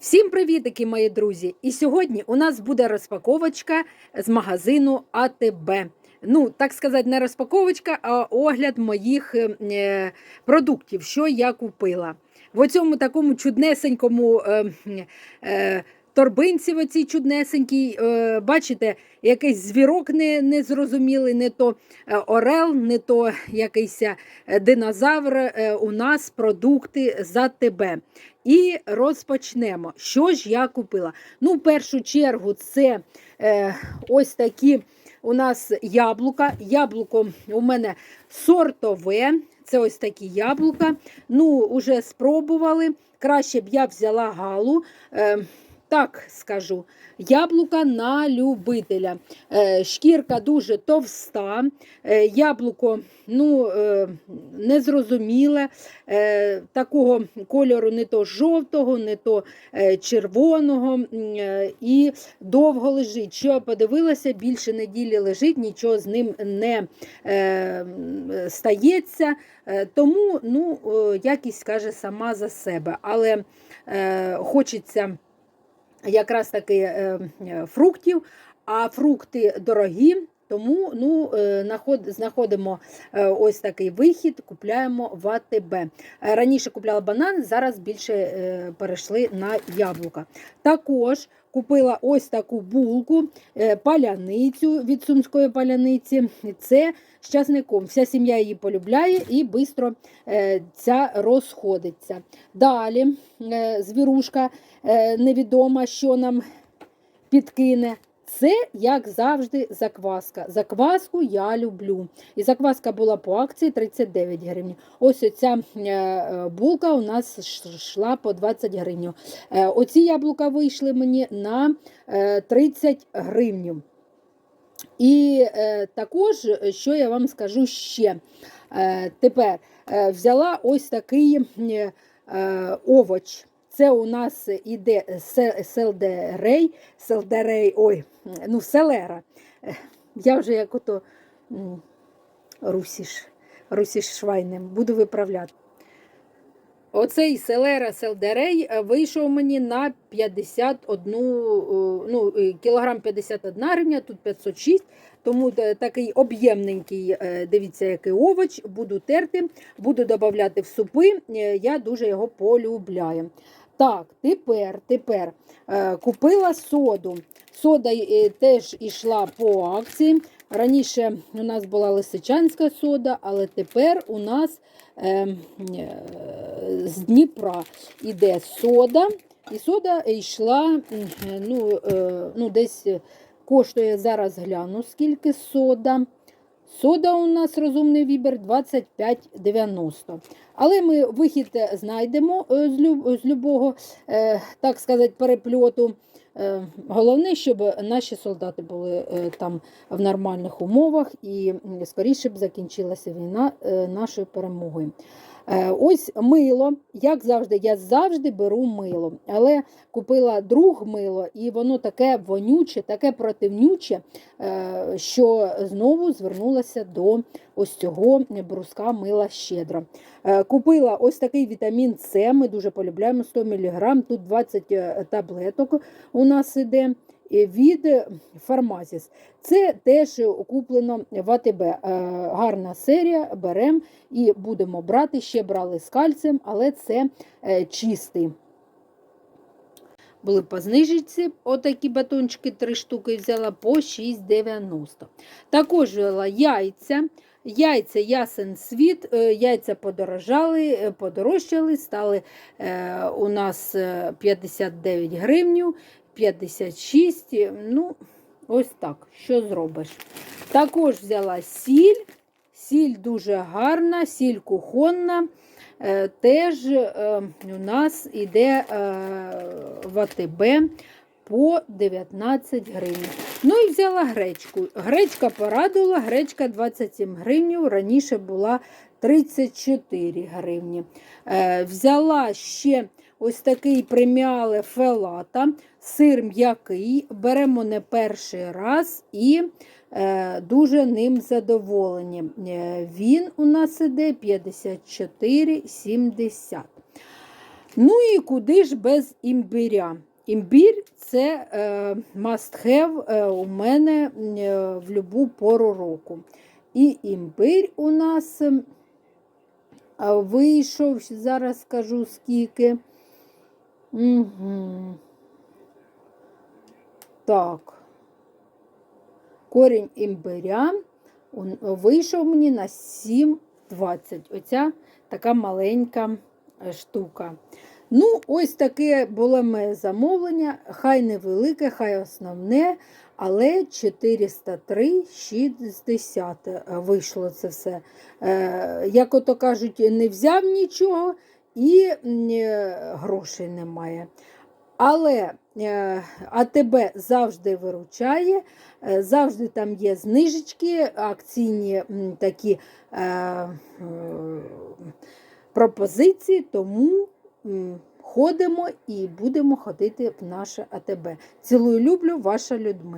Всім привітики, мої друзі! І сьогодні у нас буде розпаковочка з магазину АТБ. Ну, так сказати, не розпаковочка, а огляд моїх е, продуктів, що я купила. В цьому такому чуднесенькому е, е, торбинці, в оцій чуднесенькій, е, бачите, якийсь звірок не, незрозумілий, не то е, орел, не то якийсь е, динозавр. У нас продукти з АТБ. І розпочнемо. Що ж я купила? Ну, в першу чергу, це е, ось такі у нас яблука. Яблуко у мене сортове. Це ось такі яблука. Ну, вже спробували. Краще б я взяла галу. Е, так скажу, яблука на любителя. Е, шкірка дуже товста, е, яблуко ну, е, незрозуміле, такого кольору не то жовтого, не то червоного і довго лежить. Що подивилася, більше неділі лежить, нічого з ним не стається. Тому ну, якість каже сама за себе. Але хочеться якраз таки е, е, фруктів, а фрукти дорогі. Тому ну, е, знаходимо е, ось такий вихід, купляємо в АТБ. Е, Раніше купляла банан, зараз більше перейшли на яблука. Також купила ось таку булку, паляницю від сумської паляниці. Це з часником. Вся сім'я її полюбляє і швидко ця розходиться. Далі звірушка невідома, що нам підкине. Це, як завжди, закваска. Закваску я люблю. І закваска була по акції 39 гривень. Ось оця е, е, булка у нас йшла по 20 гривень. Е, Оці яблука вийшли мені на е, 30 гривень. І е, також, е, що я вам скажу ще. Е, тепер е, взяла ось такий е, е, овоч. Це у нас іде селдерей, селдерей, ой, ну, селера. Я вже як ото русіш, русіш швайнем, буду виправляти. Оцей селера селдерей е, вийшов мені на 51, е, ну, е, кілограм 51 гривня, тут 506, тому такий об'ємненький, дивіться, який овоч, буду терти, буду додавати в супи, я дуже його полюбляю. Так, тепер, тепер е, купила соду. Сода е, теж йшла по акції. Раніше у нас була лисичанська сода, але тепер у нас е, е, з Дніпра йде сода. І сода йшла е, ну, е, ну, десь коштує зараз гляну, скільки сода. Сода у нас розумний вибір 25,90. Але ми вихід знайдемо е, з люб- з любого, е, так сказати, перепльоту. Е, Головне, щоб наші солдати були там в нормальних умовах і скоріше б закінчилася війна нашою перемогою. Ось мило, як завжди, я завжди беру мило, але купила друг мило, і воно таке вонюче, таке противнюче, що знову звернулася до ось цього бруска мила щедро. Е, Купила ось такий вітамін С, ми дуже полюбляємо 100 мг, тут 20 е, таблеток у нас іде. е, Від Фармазіс. Це теж куплено в АТБ. Е, Гарна серія, беремо і будемо брати. Ще брали з кальцієм, але це е, чистий. Були по знижці, отакі батончики, три штуки взяла по 6,90. Також взяла яйця. Яйця ясен світ, е, яйця подорожали, е, подорожчали, стали е, у нас е, 59 гривнів, 56. е, Ну, ось так, що зробиш. Також взяла сіль. Сіль дуже гарна, сіль кухонна. Теж у нас йде в АТБ по 19 гривень. Ну і взяла гречку. Гречка порадувала, гречка 27 гривень, раніше була 34 гривні. Е, Взяла ще ось такий преміале фелата, сир м'який, беремо не перший раз і е, дуже ним задоволені. Е, Він у нас іде 54,70. Ну і куди ж без імбиря? Імбір це е, must have е, у мене е, в любу пору року. І імбир у нас вийшов, зараз скажу скільки. Угу. Так. Корінь імбиря вийшов мені на 7,20. Оця така маленька штука. Ну, ось таке було моє замовлення. Хай невелике, хай основне, але 403,60 вийшло це все. Е, як ото кажуть, не взяв нічого і е, грошей немає. Але е, АТБ завжди виручає, завжди там є знижечки, акційні такі пропозиції, тому ходимо і будемо ходити в наше АТБ. Цілую, люблю, ваша Людмила.